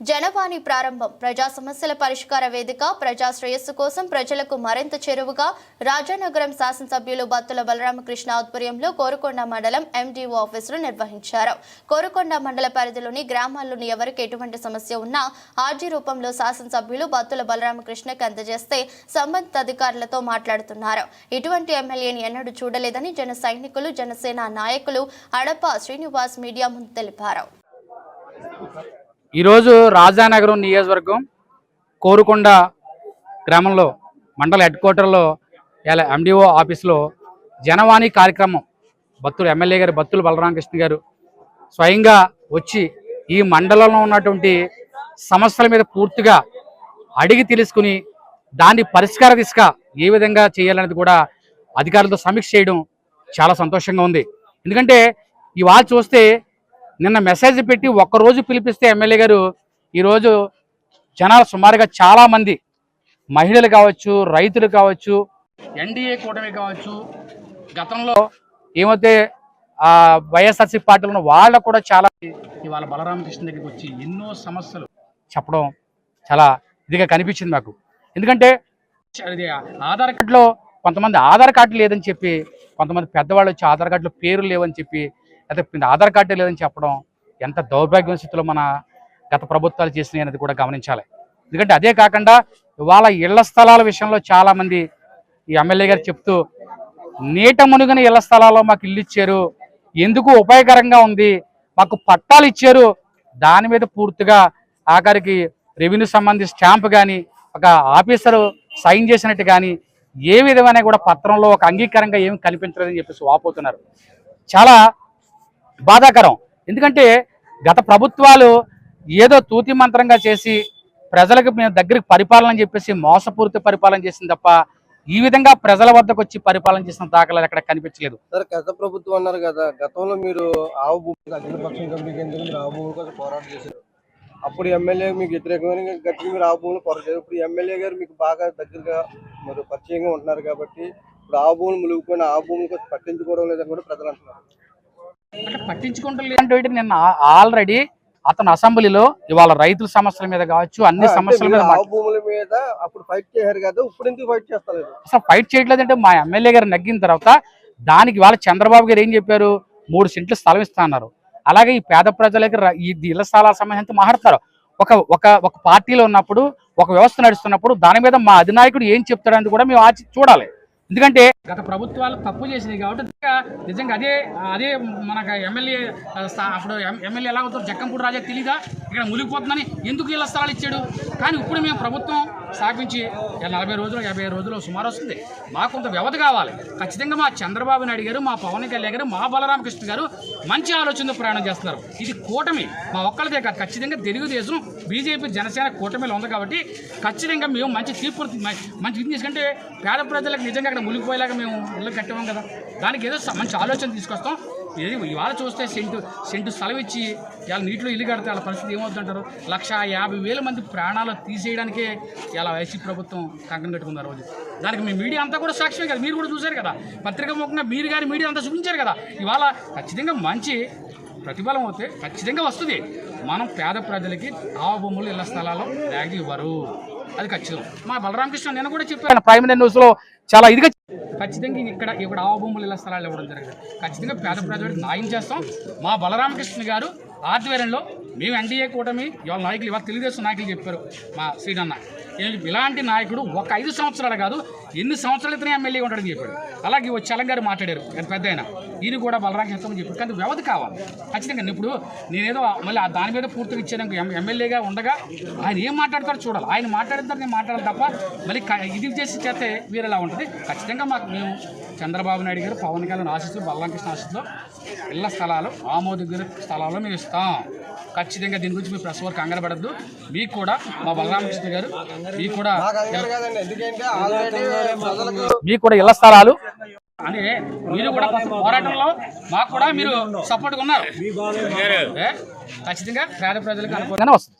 జనవాణి ప్రారంభం. ప్రజా సమస్యల పరిష్కార వేదిక ప్రజా శ్రేయస్సు కోసం ప్రజలకు మరింత చేరువగా రాజానగరం శాసనసభ్యులు బత్తుల బలరామకృష్ణ ఆధ్వర్యంలో కోరుకొండ మండలం ఎండిఓ ఆఫీసులు నిర్వహించారు. కోరుకొండ మండల పరిధిలోని గ్రామాల్లోని ఎవరికి ఎటువంటి సమస్య ఉన్నా ఆర్జీ రూపంలో శాసనసభ్యులు బత్తుల బలరామకృష్ణకి అందజేస్తే సంబంధిత అధికారులతో మాట్లాడుతున్నారు. ఇటువంటి ఎమ్మెల్యేని ఎన్నడూ చూడలేదని జన సైనికులు జనసేన నాయకులు అడప శ్రీనివాస్ మీడియా ముందు తెలిపారు. ఈరోజు రాజానగరం నియోజకవర్గం కోరుకొండ గ్రామంలో మండల హెడ్ క్వార్టర్లో ఇలా ఎండిఓ ఆఫీస్లో జనవాణి కార్యక్రమం. భక్తులు ఎమ్మెల్యే గారు భక్తులు బలరామకృష్ణ గారు స్వయంగా వచ్చి ఈ మండలంలో ఉన్నటువంటి సమస్యల మీద పూర్తిగా అడిగి తెలుసుకుని దాన్ని పరిష్కార దిశగా ఏ విధంగా చేయాలనేది కూడా అధికారులతో సమీక్ష చేయడం చాలా సంతోషంగా ఉంది. ఎందుకంటే ఇవాళ చూస్తే నిన్న మెసేజ్ పెట్టి ఒక్కరోజు పిలిపిస్తే ఎమ్మెల్యే గారు ఈరోజు జనాలు సుమారుగా చాలామంది మహిళలు కావచ్చు రైతులు కావచ్చు ఎన్డీఏ కూటమి కావచ్చు గతంలో ఏమైతే వైఎస్ఆర్సీ పార్టీలో ఉన్న వాళ్ళకు కూడా చాలా ఇవాళ బలరామకృష్ణ దగ్గరికి వచ్చి ఎన్నో సమస్యలు చెప్పడం చాలా ఇదిగా కనిపించింది నాకు ఎందుకంటే ఆధార్ కార్డులో కొంతమంది ఆధార్ కార్డు లేదని చెప్పి కొంతమంది పెద్దవాళ్ళు వచ్చి ఆధార్ కార్డులో పేరు లేవని చెప్పి లేకపోతే ఆధార్ కార్డే లేదని చెప్పడం ఎంత దౌర్భాగ్య స్థితిలో మన గత ప్రభుత్వాలు చేసినాయి అనేది కూడా గమనించాలి. ఎందుకంటే అదే కాకుండా ఇవాళ ఇళ్ళ స్థలాల విషయంలో చాలామంది ఈ ఎమ్మెల్యే గారు చెప్తూ నీట మునుగని ఇళ్ళ స్థలాల్లో మాకు ఇల్లు ఇచ్చారు ఎందుకు ఉపయోగకరంగా ఉంది మాకు పట్టాలు ఇచ్చారు దాని మీద పూర్తిగా ఆఖరికి రెవెన్యూ సంబంధించి స్టాంప్ కానీ ఒక ఆఫీసరు సైన్ చేసినట్టు కానీ ఏ విధమైన కూడా పత్రంలో ఒక అంగీకారంగా ఏమి కనిపించలేదని చెప్పేసి వాపోతున్నారు. చాలా బాధాకరం. ఎందుకంటే గత ప్రభుత్వాలు ఏదో తూతి మంత్రంగా చేసి ప్రజలకు మేము దగ్గరికి పరిపాలన చెప్పేసి మోసపూరిత పరిపాలన చేసింది తప్ప ఈ విధంగా ప్రజల వద్దకు వచ్చి పరిపాలన చేసిన దాఖలాలు ఎక్కడ కనిపించలేదు. సార్ గత ప్రభుత్వం అన్నారు కదా గతంలో మీరు ఆవు భూమి అఖిలపక్షం కమిటీకి ఎందుకు మీరు ఆవు భూమి కోసం పోరాటం చేశారు? అప్పుడు ఎమ్మెల్యే మీకు వ్యతిరేకమైన గట్టిగా మీరు ఆవు భూములు పోరాటం చేశారు. ఇప్పుడు ఎమ్మెల్యే గారు మీకు బాగా దగ్గరగా మీరు పరిచయంగా ఉంటున్నారు కాబట్టి ఇప్పుడు ఆవు భూములు మునిగిపోయిన ఆవు భూములు కొంచెం పట్టించుకోవడం లేదని కూడా ప్రజలు అంటున్నారు. పట్టించుకుంటూ నిన్న ఆల్రెడీ అతను అసెంబ్లీలో ఇవాళ రైతుల సమస్యల మీద కావచ్చు అన్ని అంటే సమస్యల మీద భూముల మీద అప్పుడు ఫైట్ చేశారు కదా ఇప్పుడు ఎందుకు ఫైట్ చేస్తారు అసలు ఫైట్ చేయట్లేదంటే మా ఎమ్మెల్యే గారు నగ్గిన తర్వాత దానికి వాళ్ళ చంద్రబాబు గారు ఏం చెప్పారు? మూడు సెంట్లు స్థలం ఇస్తా అన్నారు. అలాగే ఈ పేద ప్రజలకి ఈ ఇళ్ళ స్థలాల సంబంధించి మాట్లాడతారు ఒక ఒక ఒక పార్టీలో ఉన్నప్పుడు ఒక వ్యవస్థ నడుస్తున్నప్పుడు దాని మీద మా అధినాయకుడు ఏం చెప్తాడని కూడా మేము ఆచి చూడాలి. ఎందుకంటే గత ప్రభుత్వాలు తప్పు చేసినాయి కాబట్టి నిజంగా- అదే అదే మనకు ఎమ్మెల్యే అప్పుడు ఎమ్మెల్యే ఎలా అవుతారు జక్కంపూడి రాజా తెలీదా? ఇక్కడ మునిగిపోతుందని ఎందుకు ఇలా స్థలాలు ఇచ్చాడు? కానీ ఇప్పుడు మేము ప్రభుత్వం స్థాపించి నలభై రోజులు యాభై రోజులు సుమారు వస్తుంది. మాకు కొంత వ్యవధి కావాలి. ఖచ్చితంగా మా చంద్రబాబు నాయుడు గారు మా పవన్ కళ్యాణ్ గారు మా బలరామకృష్ణ గారు మంచి ఆలోచనతో ప్రయాణం చేస్తున్నారు. ఇది కూటమి. మా ఒక్కరిదే కాదు. ఖచ్చితంగా తెలుగుదేశం బీజేపీ జనసేన కూటమిలో ఉంది కాబట్టి ఖచ్చితంగా మేము మంచి తీర్పు మంచి ఇది తీసుకుంటే పేద ప్రజలకు నిజంగా అక్కడ మునిగిపోయేలాగా మేము ఇళ్ళు కట్టాము కదా. దానికి ఏదో మంచి ఆలోచన తీసుకొస్తాం. ఇవాళ చూస్తే సెంటు సెంటు స్థలం ఇచ్చి ఇవాళ నీటిలో ఇల్లు కడితే వాళ్ళ పరిస్థితి ఏమవుతుంటారు లక్ష యాభై వేల మంది ప్రాణాలు తీసేయడానికే ఇలా వైసీపీ ప్రభుత్వం కంకణం కట్టుకుంది ఆ రోజు. దానికి మీ మీడియా అంతా కూడా సాక్ష్యమే కదా. మీరు కూడా చూశారు కదా. పత్రిక ముఖంగా మీరు కానీ మీడియా అంతా చూపించారు కదా. ఇవాళ ఖచ్చితంగా మంచి ప్రతిఫలం అవుతే ఖచ్చితంగా వస్తుంది. మనం పేద ప్రజలకి ఆవ బొమ్మలు ఇళ్ళ స్థలాల్లో బ్యాగ్ ఇవ్వరు. అది ఖచ్చితం. మా బలరామకృష్ణ నేను కూడా చెప్పాను. ప్రైమరీ న్యూస్లో చాలా ఇదిగా ఖచ్చితంగా ఇక్కడ ఇక్కడ ఆవ భూములు ఇళ్ళ స్థలాలు ఇవ్వడం జరిగింది. ఖచ్చితంగా పేద ప్రజలకు న్యాయం చేస్తాం. మా బలరామకృష్ణ గారు ఆధ్వర్యంలో మేము ఎన్డీఏ కూటమి ఇవాళ నాయకులు ఇవాళ తెలుగుదేశం నాయకులు చెప్పారు మా శ్రీనన్న ఇలాంటి నాయకుడు ఒక ఐదు సంవత్సరాలు కాదు ఎన్ని సంవత్సరాలు ఇతనే ఎమ్మెల్యే ఉంటాడని చెప్పాడు. అలాగే వచ్చి చలం గారు మాట్లాడారు ఎంత పెద్ద ఆయన. ఈయన కూడా బలరాం చేస్తామని చెప్పాడు. కానీ వ్యవధి కావాలి. ఖచ్చితంగా ఇప్పుడు నేనేదో మళ్ళీ దాని మీద పూర్తిగా ఇచ్చాను ఎమ్మెల్యేగా ఉండగా ఆయన ఏం మాట్లాడతారో చూడాలి. ఆయన మాట్లాడతారు నేను మాట్లాడాలి తప్ప మళ్ళీ ఇది చేసి చేస్తే వేరేలా ఉంటుంది. ఖచ్చితంగా మాకు మేము చంద్రబాబు నాయుడు గారు పవన్ కళ్యాణ్ ఆశిస్తూ బలరామకృష్ణ ఆశిస్తూ ఇళ్ళ స్థలాలు ఆమోదగిరి స్థలాల్లో మేము ఇస్తాం. ఖచ్చితంగా దీని గురించి మీ ప్రెస్ వర్క్ కంగారపడద్దు మీకు కూడా మా బలరామకృష్ణ గారు మీకు కూడా మీకు కూడా ఇళ్ళ స్థలాలు. అంటే మీరు కూడా పోరాటంలో మాకు కూడా మీరు సపోర్ట్గా ఉన్నారు? ఖచ్చితంగా పేద ప్రజలకు అనుకూలంగానే వస్తుంది.